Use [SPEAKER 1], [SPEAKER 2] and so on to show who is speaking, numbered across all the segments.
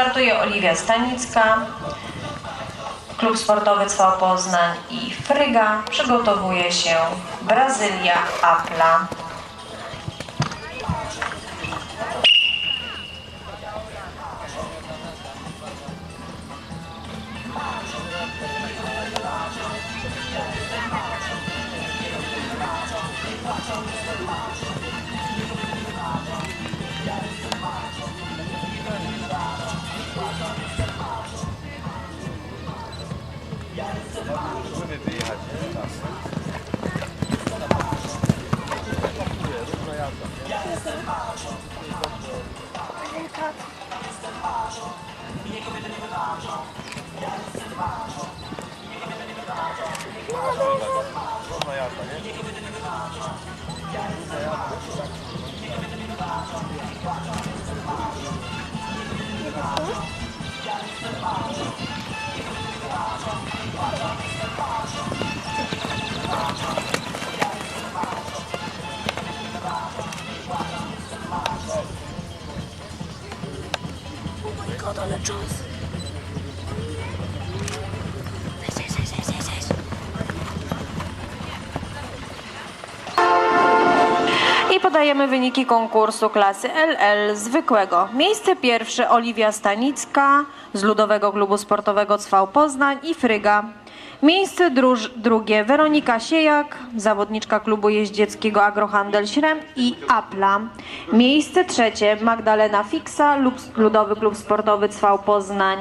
[SPEAKER 1] Startuje Oliwia Stanicka, Klub Sportowy Cwał Poznań i Fryga. Przygotowuje się Brazylia Apla.
[SPEAKER 2] Jestem marzą, nie kobietę nie wydarzą
[SPEAKER 1] I podajemy wyniki konkursu klasy LL zwykłego. Miejsce pierwsze Oliwia Stanicka z Ludowego Klubu Sportowego Cwał Poznań i Fryga. Miejsce druż, drugie Weronika Siejak, zawodniczka klubu jeździeckiego Agrohandel Śrem i Apla. Miejsce trzecie Magdalena lub- Ludowy Klub Sportowy Cwał Poznań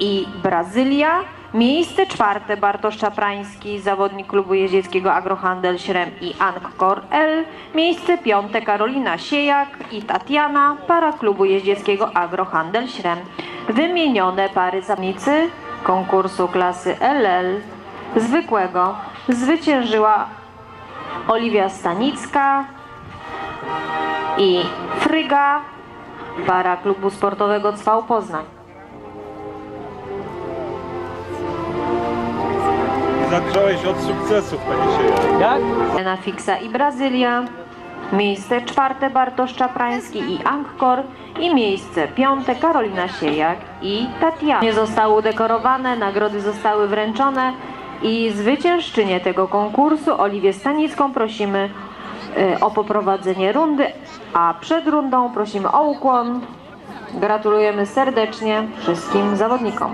[SPEAKER 1] i Brazylia. Miejsce czwarte Bartosz Czaprański, zawodnik klubu jeździeckiego Agrohandel Śrem i Angkor L. Miejsce piąte Karolina Siejak i Tatiana, para klubu jeździeckiego Agrohandel Śrem. Wymienione pary zawodnicy konkursu klasy LL zwykłego zwyciężyła Oliwia Stanicka i Fryga, para klubu sportowego Cwał Poznań.
[SPEAKER 3] Zacząłeś od sukcesów, panie Sieja.
[SPEAKER 4] Jak?
[SPEAKER 1] Elena Fixa i Brazylia. Miejsce czwarte Bartosz Czaprański i Angkor i miejsce piąte Karolina Siejak i Tatiana. Nie zostały udekorowane, nagrody zostały wręczone i zwyciężczynię tego konkursu Oliwię Stanicką prosimy y, o poprowadzenie rundy, a przed rundą prosimy o ukłon. Gratulujemy serdecznie wszystkim zawodnikom.